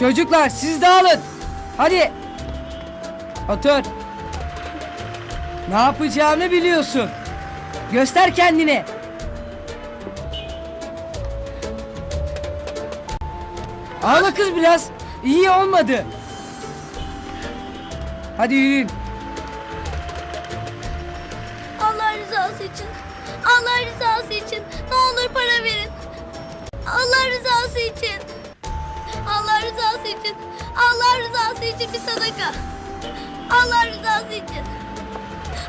Çocuklar siz dağılın. Hadi. Otur. Ne yapacağını biliyorsun. Göster kendini. Ağla kız biraz. İyi olmadı. Hadi yürüyün. Allah rızası için. İçin. Allah rızası için bir sadaka. Allah rızası için.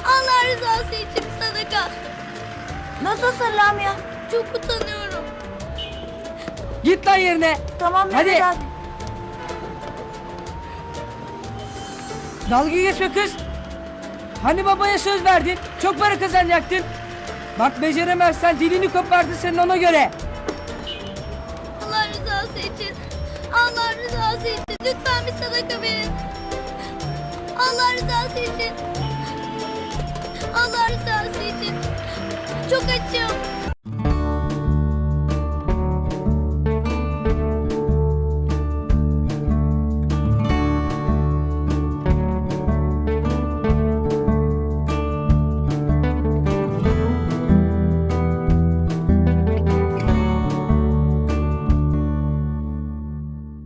Allah rızası için bir sadaka. Nasılsın Lamia? Çok utanıyorum. Git lan yerine. Tamam Hadi. Mehmet abi. Dalga geçme kız. Hani babaya söz verdin? Çok para kazanacaktın. Bak beceremezsen dilini kopardı senin ona göre. Allah rızası için. Allah rızası için. Lütfen bir sadaka verin. Allah rızası için. Allah rızası için. Çok açım.